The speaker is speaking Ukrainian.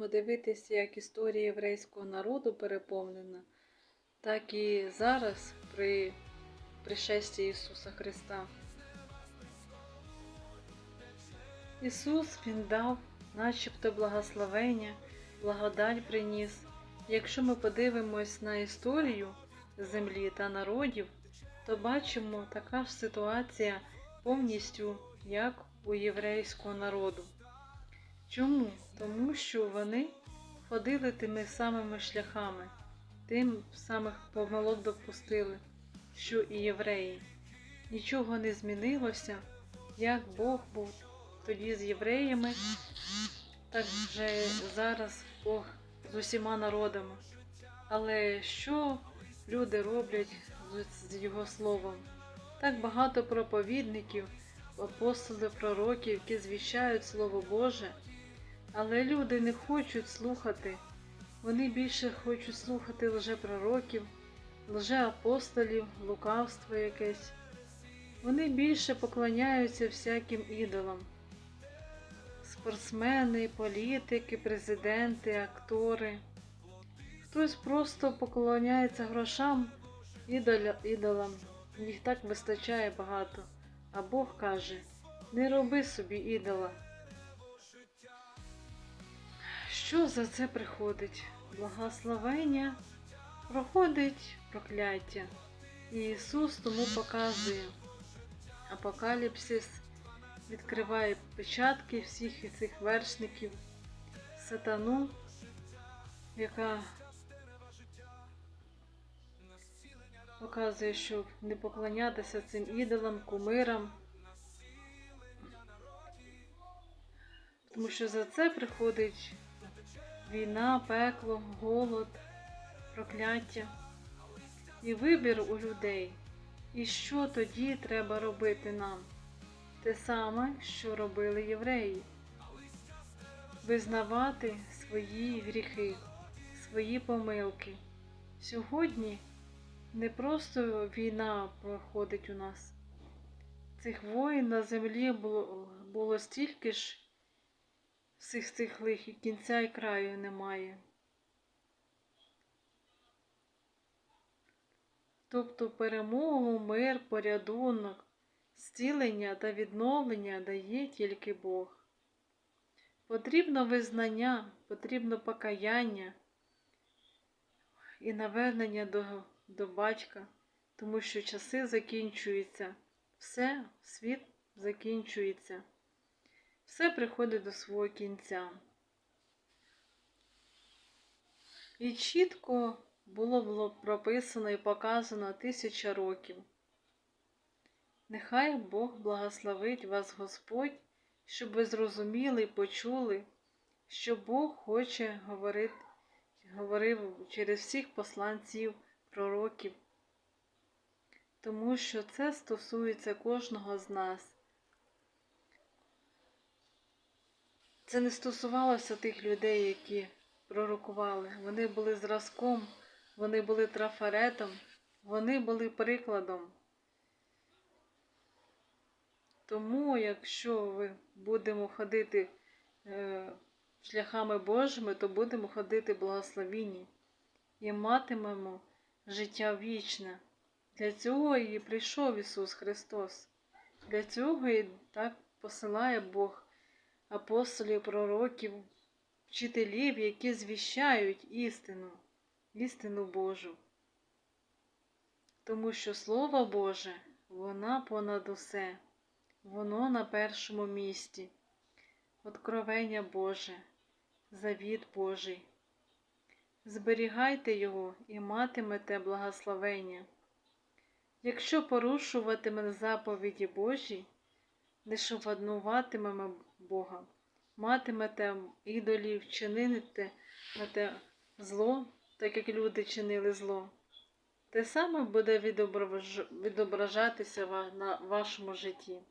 будемо дивитися, як історія єврейського народу переповнена, так і зараз при пришесті Ісуса Христа. Ісус Він дав начебто благословення, благодать приніс. Якщо ми подивимось на історію землі та народів, то бачимо така ж ситуація повністю як у єврейського народу. Чому? Тому що вони ходили тими самими шляхами, тим самих помилок допустили, що і євреї. Нічого не змінилося, як Бог був тоді з євреями, так вже зараз Бог з усіма народами. Але що люди роблять з Його словом? Так багато проповідників, апостолів, пророків, які звіщають Слово Боже, але люди не хочуть слухати. Вони більше хочуть слухати лжепророків, лжеапостолів, лукавство якесь. Вони більше поклоняються всяким ідолам. Спортсмени, політики, президенти, актори. Хтось просто поклоняється грошам, ідолам. Їх так вистачає багато. А Бог каже: не роби собі ідола. Що за це приходить? Благословення проходить прокляття. І Ісус тому показує. Апокаліпсис відкриває печатки всіх цих вершників, сатану, яка показує, що не поклонятися цим ідолам, кумирам. Тому що за це приходить війна, пекло, голод, прокляття і вибір у людей. І що тоді треба робити нам? Те саме, що робили євреї. Визнавати свої гріхи, свої помилки. Сьогодні не просто війна проходить у нас. Цих воїн на землі було, було стільки ж всіх цих лих і кінця і краю немає. Тобто перемогу, мир, порядунок, зцілення та відновлення дає тільки Бог. Потрібно визнання, потрібно покаяння і навернення до, до батька, тому що часи закінчуються, все, світ закінчується, все приходить до свого кінця. І чітко було прописано і показано тисяча років. Нехай Бог благословить вас Господь, щоб ви зрозуміли і почули, що Бог хоче говорити, говорив через всіх посланців, пророків, тому що це стосується кожного з нас. Це не стосувалося тих людей, які пророкували. Вони були зразком, вони були трафаретом, вони були прикладом. Тому, якщо ви будемо ходити е, шляхами Божими, то будемо ходити благословінні і матимемо життя вічне. Для цього і прийшов Ісус Христос. Для цього і так посилає Бог апостолів, пророків, вчителів, які звіщають істину, істину Божу. Тому що Слово Боже, вона понад усе, воно на першому місці, Откровення Боже, завіт Божий. Зберігайте його і матимете благословення. Якщо порушуватиме заповіді Божі, не шоваднуватимемо Бога, матимете ідолів, чинити на те зло, так як люди чинили зло. Те саме буде відображатися на вашому житті.